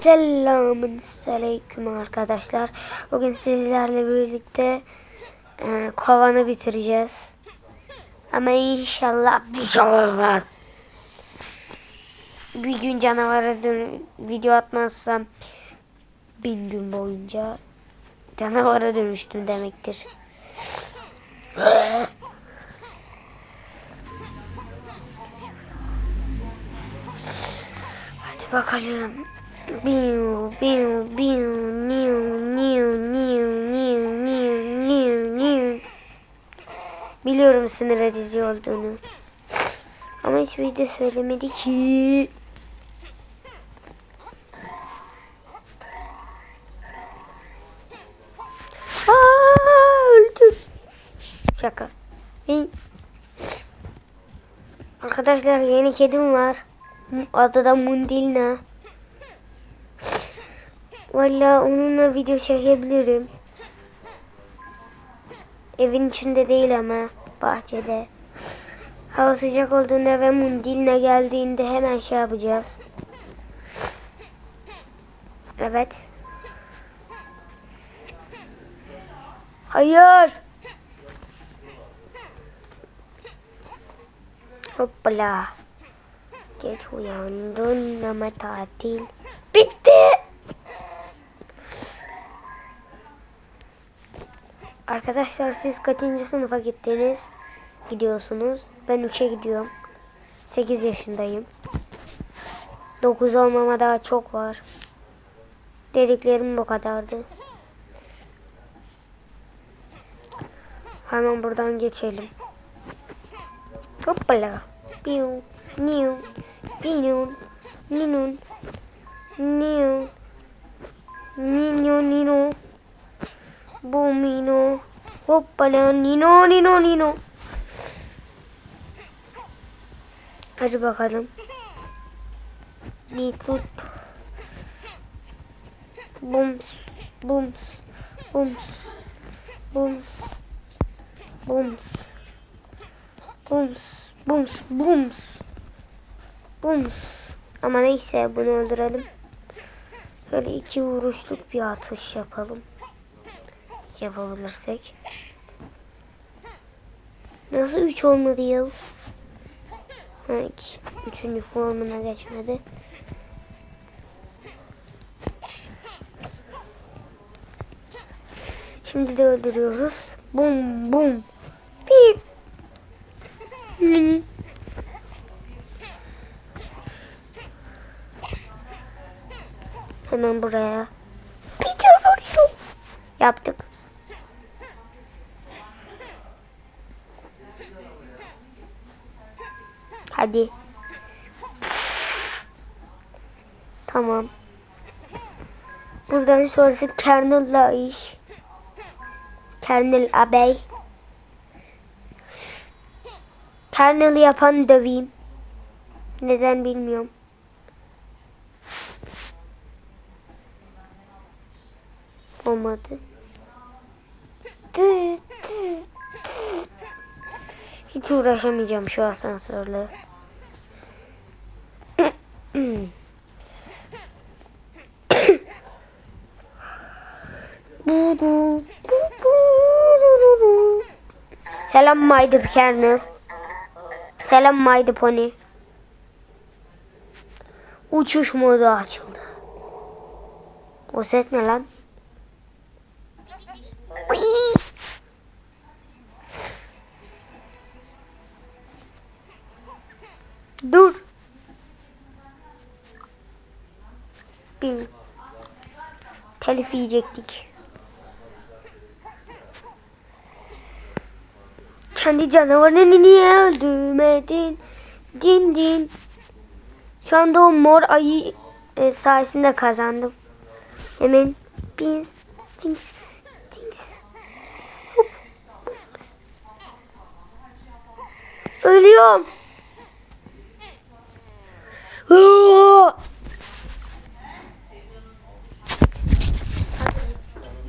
Selamun aleyküm arkadaşlar. Bugün sizlerle birlikte e, kovanı bitireceğiz. Ama inşallah inşallah bir gün canavara dön video atmazsam bin gün boyunca canavara dönüştüm demektir. Hadi bakalım. Biu, biu, biu, niu, niu, niu, niu, niu, niu, niu. Biliyorum sinir edici olduğunu. Ama hiçbir de söylemedi ki. Aa, öldüm. Şaka. Hey. Arkadaşlar yeni kedim var. Adı da Mundilna. Valla onunla video çekebilirim. Evin içinde değil ama bahçede. Hava sıcak olduğunda ve Mundilna geldiğinde hemen şey yapacağız. Evet. Hayır. Hoppala. Geç uyandın ama tatil bitti. Arkadaşlar siz kaçıncı sınıfa gittiniz? Gidiyorsunuz. Ben 3'e gidiyorum. 8 yaşındayım. 9 olmama daha çok var. Dediklerim bu kadardı. Hemen buradan geçelim. Hoppala. Piu, niu, pinun, ninun, niu, nino, nino. Bumino. Hoppala nino nino nino. Hadi bakalım. Bir tut. Bums. Bums. Bums. Bums. Bums. Bums. Bums. Bums. Bums. Ama neyse bunu öldürelim. Böyle iki vuruşluk bir atış yapalım yapabilirsek. Nasıl 3 olmadı ya? Ha, iki. Üçüncü formuna geçmedi. Şimdi de öldürüyoruz. Bum bum. Hı. Hemen buraya. Yaptık. Hadi. Tamam. Buradan sonrası kernel'la iş. Kernel abey. Kernel'i yapan döveyim. Neden bilmiyorum. Olmadı. Hiç uğraşamayacağım şu asansörle. Selam My The Kernel. Selam My The Pony. Uçuş modu açıldı. O ses ne lan? Dur. bir telif yiyecektik. Kendi canavarını niye öldürmedin? Din din. Şu anda o mor ayı e, sayesinde kazandım. Hemen pins, tings, tings. Ölüyorum.